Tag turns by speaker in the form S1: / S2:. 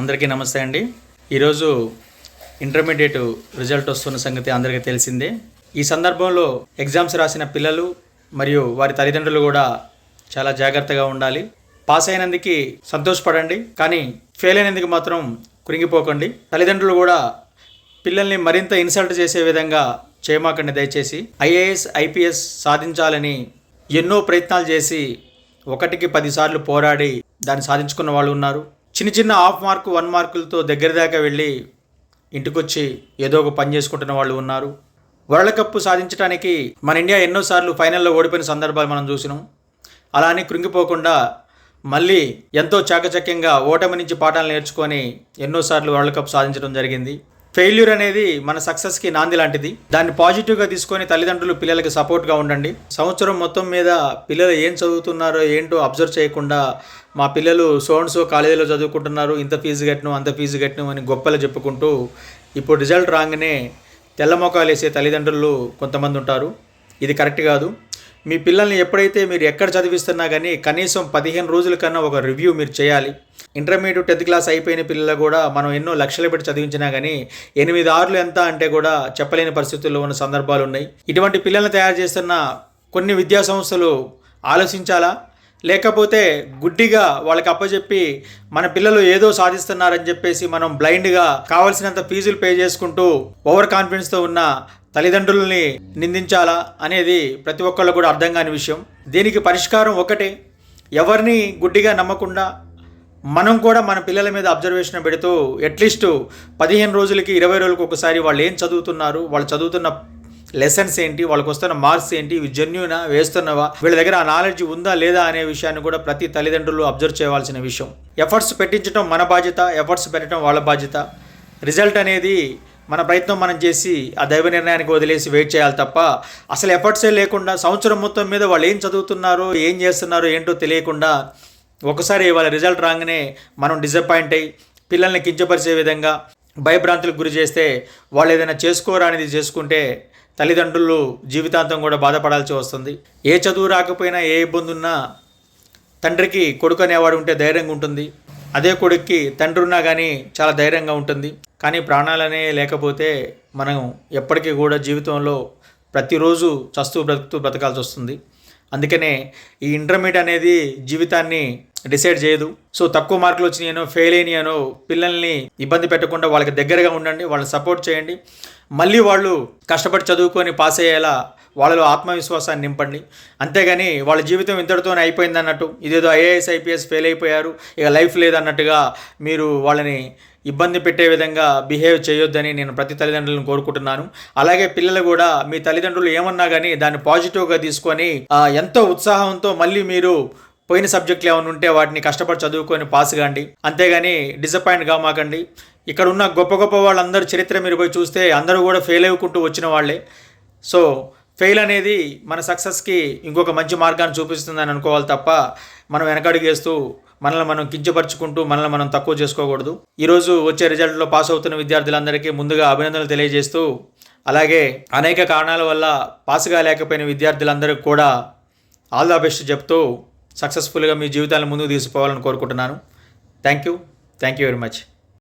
S1: అందరికీ నమస్తే అండి. ఈరోజు ఇంటర్మీడియట్ రిజల్ట్ వస్తున్న సంగతి అందరికీ తెలిసిందే. ఈ సందర్భంలో ఎగ్జామ్స్ రాసిన పిల్లలు మరియు వారి తల్లిదండ్రులు కూడా చాలా జాగ్రత్తగా ఉండాలి. పాస్ అయినందుకు సంతోషపడండి. కానీ ఫెయిల్ అయినందుకు మాత్రం కురింగిపోకండి తల్లిదండ్రులు కూడా పిల్లల్ని మరింత ఇన్సల్ట్ చేసే విధంగా చేయమాకండి దయచేసి. ఐఏఎస్ ఐపీఎస్ సాధించాలని ఎన్నో ప్రయత్నాలు చేసి ఒకటికి పదిసార్లు పోరాడి దాన్ని సాధించుకున్న వాళ్ళు ఉన్నారు. చిన్న చిన్న హాఫ్ మార్క్ వన్ మార్కులతో దగ్గర దాకా వెళ్ళి ఇంటికొచ్చి ఏదో ఒక పని చేసుకుంటున్న వాళ్ళు ఉన్నారు. వరల్డ్ కప్ సాధించడానికి మన ఇండియా ఎన్నోసార్లు ఫైనల్లో ఓడిపోయిన సందర్భాలు మనం చూసినాం. అలానే కృంగిపోకుండా మళ్ళీ ఎంతో చాకచక్యంగా ఓటమి నుంచి పాఠాలు నేర్చుకొని ఎన్నోసార్లు వరల్డ్ కప్ సాధించడం జరిగింది. ఫెయిల్యూర్ అనేది మన సక్సెస్కి నాంది లాంటిది. దాన్ని పాజిటివ్గా తీసుకొని తల్లిదండ్రులు పిల్లలకి సపోర్ట్గా ఉండండి. సంవత్సరం మొత్తం మీద పిల్లలు ఏం చదువుతున్నారో ఏంటో అబ్జర్వ్ చేయకుండా మా పిల్లలు సోన్సో కాలేజీలో చదువుకుంటున్నారు ఇంత ఫీజు కట్టను అంత ఫీజు కట్టను అని గొప్పలు చెప్పుకుంటూ ఇప్పుడు రిజల్ట్ రాగానే తెల్లమొకాలు వేసే తల్లిదండ్రులు కొంతమంది ఉంటారు. ఇది కరెక్ట్ కాదు. మీ పిల్లల్ని ఎప్పుడైతే మీరు ఎక్కడ చదివిస్తున్నా కానీ కనీసం పదిహేను రోజుల కన్నా ఒక రివ్యూ మీరు చేయాలి. ఇంటర్మీడియట్ టెన్త్ క్లాస్ అయిపోయిన పిల్లలు కూడా మనం ఎన్నో లక్షలు పెట్టి చదివించినా కానీ ఎనిమిది ఆరులు ఎంత అంటే కూడా చెప్పలేని పరిస్థితుల్లో ఉన్న సందర్భాలు ఉన్నాయి. ఇటువంటి పిల్లల్ని తయారు చేస్తున్న కొన్ని విద్యా సంస్థలు ఆలోచించాలా? లేకపోతే గుడ్డిగా వాళ్ళకి అప్పచెప్పి మన పిల్లలు ఏదో సాధిస్తున్నారని చెప్పేసి మనం బ్లైండ్గా కావాల్సినంత ఫీజులు పే చేసుకుంటూ ఓవర్ కాన్ఫిడెన్స్తో ఉన్న తల్లిదండ్రుల్ని నిందించాలా అనేది ప్రతి ఒక్కళ్ళు కూడా అర్థం కాని విషయం. దీనికి పరిష్కారం ఒకటే. ఎవరిని గుడ్డిగా నమ్మకుండా మనం కూడా మన పిల్లల మీద అబ్జర్వేషన్ పెడుతూ అట్లీస్ట్ పదిహేను రోజులకి ఇరవై రోజులకి ఒకసారి వాళ్ళు ఏం చదువుతున్నారు వాళ్ళు చదువుతున్న లెసన్స్ ఏంటి వాళ్ళకి వస్తున్న మార్క్స్ ఏంటి ఇవి జెన్యునా వేస్తున్నవా వీళ్ళ దగ్గర ఆ నాలెడ్జ్ ఉందా లేదా అనే విషయాన్ని కూడా ప్రతి తల్లిదండ్రులు అబ్జర్వ్ చేయవలసిన విషయం. ఎఫర్ట్స్ పెట్టించడం మన బాధ్యత ఎఫర్ట్స్ పెట్టడం వాళ్ళ బాధ్యత. రిజల్ట్ అనేది మన ప్రయత్నం మనం చేసి ఆ దైవ నిర్ణయానికి వదిలేసి వెయిట్ చేయాలి తప్ప అసలు ఎఫర్ట్సే లేకుండా సంవత్సరం మొత్తం మీద వాళ్ళు ఏం చదువుతున్నారో ఏం చేస్తున్నారో ఏంటో తెలియకుండా ఒకసారి వాళ్ళ రిజల్ట్ రాగానే మనం డిసప్పాయింట్ అయ్యి పిల్లల్ని కించపరిచే విధంగా భయభ్రాంతులకు గురి చేస్తే వాళ్ళు ఏదైనా చేసుకోరా అనేది చేసుకుంటే తల్లిదండ్రులు జీవితాంతం కూడా బాధపడాల్సి వస్తుంది. ఏ చదువు రాకపోయినా ఏ ఇబ్బంది ఉన్నా తండ్రికి కొడుకు అనేవాడు ఉంటే ధైర్యంగా ఉంటుంది. అదే కొడుక్కి తండ్రి ఉన్నా కానీ చాలా ధైర్యంగా ఉంటుంది. కానీ ప్రాణాలనే లేకపోతే మనం ఎప్పటికీ కూడా జీవితంలో ప్రతిరోజు చస్తూ బ్రతుకుతూ బ్రతకాల్సి వస్తుంది. అందుకనే ఈ ఇంటర్మీడియట్ అనేది జీవితాన్ని డిసైడ్ చేయదు. సో తక్కువ మార్కులు వచ్చినాయనో ఫెయిల్ అయినాయనో పిల్లల్ని ఇబ్బంది పెట్టకుండా వాళ్ళకి దగ్గరగా ఉండండి వాళ్ళని సపోర్ట్ చేయండి. మళ్ళీ వాళ్ళు కష్టపడి చదువుకొని పాస్ అయ్యేలా వాళ్ళలో ఆత్మవిశ్వాసాన్ని నింపండి. అంతేగాని వాళ్ళ జీవితం ఇంతటితోనే అయిపోయింది అన్నట్టు ఇదేదో ఐఏఎస్ ఐపీఎస్ ఫెయిల్ అయిపోయారు ఇక లైఫ్ లేదన్నట్టుగా మీరు వాళ్ళని ఇబ్బంది పెట్టే విధంగా బిహేవ్ చేయొద్దని నేను ప్రతి తల్లిదండ్రులను కోరుకుంటున్నాను. అలాగే పిల్లలు కూడా మీ తల్లిదండ్రులు ఏమన్నా కానీ దాన్ని పాజిటివ్గా తీసుకొని ఎంతో ఉత్సాహంతో మళ్ళీ మీరు పోయిన సబ్జెక్టులు ఏమైనా ఉంటే వాటిని కష్టపడి చదువుకొని పాస్ కాండి. అంతేగాని డిసప్పాయింట్ కామాకండి ఇక్కడ ఉన్న గొప్ప గొప్ప వాళ్ళందరూ చరిత్ర మీరు పోయి చూస్తే అందరూ కూడా ఫెయిల్ అవ్వకుంటూ వచ్చిన వాళ్ళే. సో ఫెయిల్ అనేది మన సక్సెస్కి ఇంకొక మంచి మార్గాన్ని చూపిస్తుందని అనుకోవాలి తప్ప మనం వెనకడుగేస్తూ మనల్ని మనం కించపరుచుకుంటూ మనల్ని మనం తక్కువ చేసుకోకూడదు. ఈరోజు వచ్చే రిజల్ట్లో పాస్ అవుతున్న విద్యార్థులందరికీ ముందుగా అభినందనలు తెలియజేస్తూ అలాగే అనేక కారణాల వల్ల పాస్ కాలేకపోయిన విద్యార్థులందరికీ కూడా ఆల్ ద బెస్ట్ చెప్తూ సక్సెస్ఫుల్గా మీ జీవితాలను ముందుకు తీసుకుపోవాలని కోరుకుంటున్నాను. Thank you thank you very much